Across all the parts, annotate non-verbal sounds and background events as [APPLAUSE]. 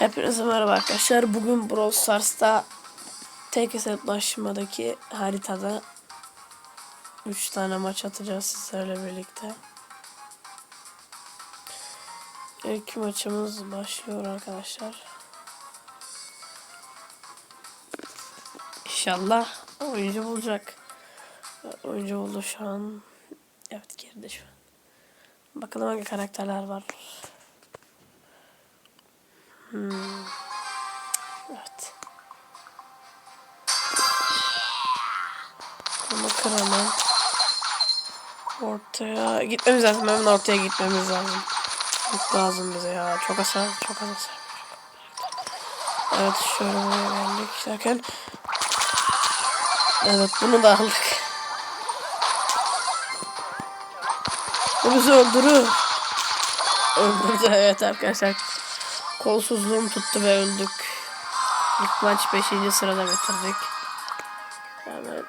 Hepinize merhaba arkadaşlar. Bugün Brawl Stars'ta tek hesaplaşmadaki haritada 3 tane maç atacağız sizlerle birlikte. İlk maçımız başlıyor arkadaşlar. İnşallah oyuncu bulacak. Oyuncu buldu şu an. Evet geride şu an. Bakalım hangi karakterler var. Hmm. Evet. Kıralım. Ortaya gitmemiz lazım. Hemen ortaya gitmemiz lazım. Çok lazım bize ya. Çok hasar, çok hasar. Evet şöyle buraya geldik derken. Evet bunu da aldık. Bu bizi öldürür. Öldürdü evet arkadaşlar. Kolsuzluğum tuttu ve öldük. İlk maç 5. sırada bitirdik. Hemen,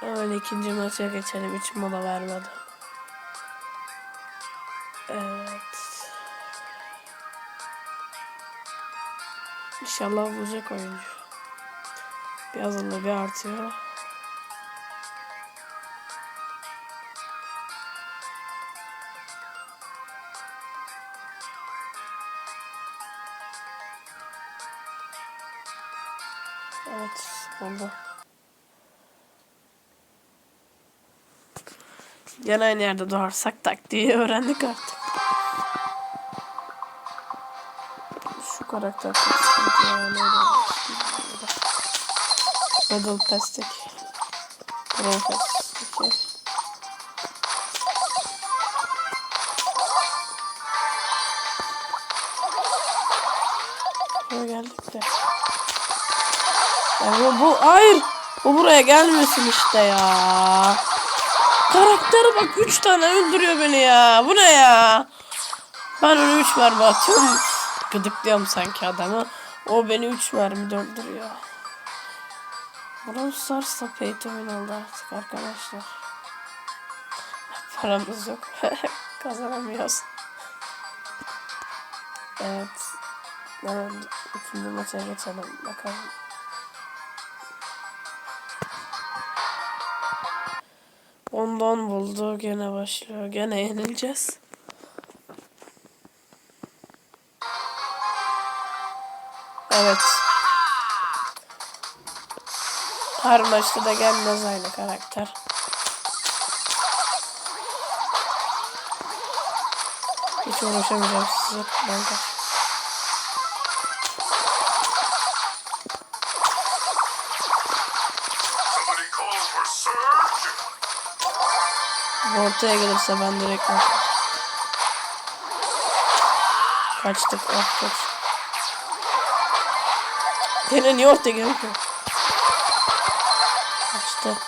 hemen ikinci maça geçelim. Hiç mola vermedi. Evet. İnşallah bulacak oyuncu. Bir azınlığı bir artıyor. Evet oldu. Gene aynı yerde doğarsak taktiği öğrendik artık. Şu karakter? Battle Pass'teki. Pro Pass'teki. Buraya geldik de. Ya bu, hayır. Bu buraya gelmesin işte ya. Karakteri bak 3 tane öldürüyor beni ya. Bu ne ya? Ben onu 3 mermi atıyorum. Gıdıklıyorum sanki adamı. O beni 3 mermi öldürüyor. Brawl Stars'ta pay to oldu artık arkadaşlar. [LAUGHS] Paramız yok. [LAUGHS] Kazanamıyoruz. Evet. Hemen ikinci maça geçelim. Bakalım. Ondan buldu. Gene başlıyor. Gene yenileceğiz. Evet. Her maçta da gelmez aynı karakter. Hiç uğraşamayacağım size. Ben kaç. Ortaya gelirse ben direkt kaç. Kaçtık. Ah kaç. Gene niye ortaya gelmiyor? Kaçtı.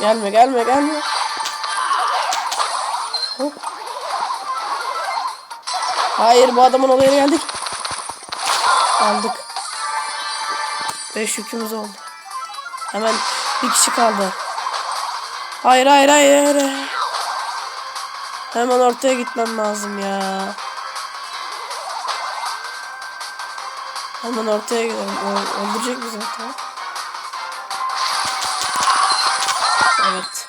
Gelme gelme gelme. Hop. Hayır bu adamın olayına geldik. Aldık. Beş yükümüz oldu. Hemen bir kişi kaldı. Hayır hayır hayır. hayır. Hemen ortaya gitmem lazım ya. Hemen ortaya gidelim. Öldürecek bizi ortaya. Evet.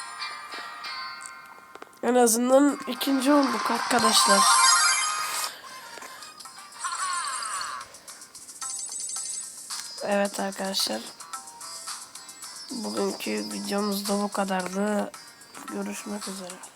En azından ikinci olduk arkadaşlar. Evet arkadaşlar. Bugünkü videomuz da bu kadardı. Görüşmek üzere.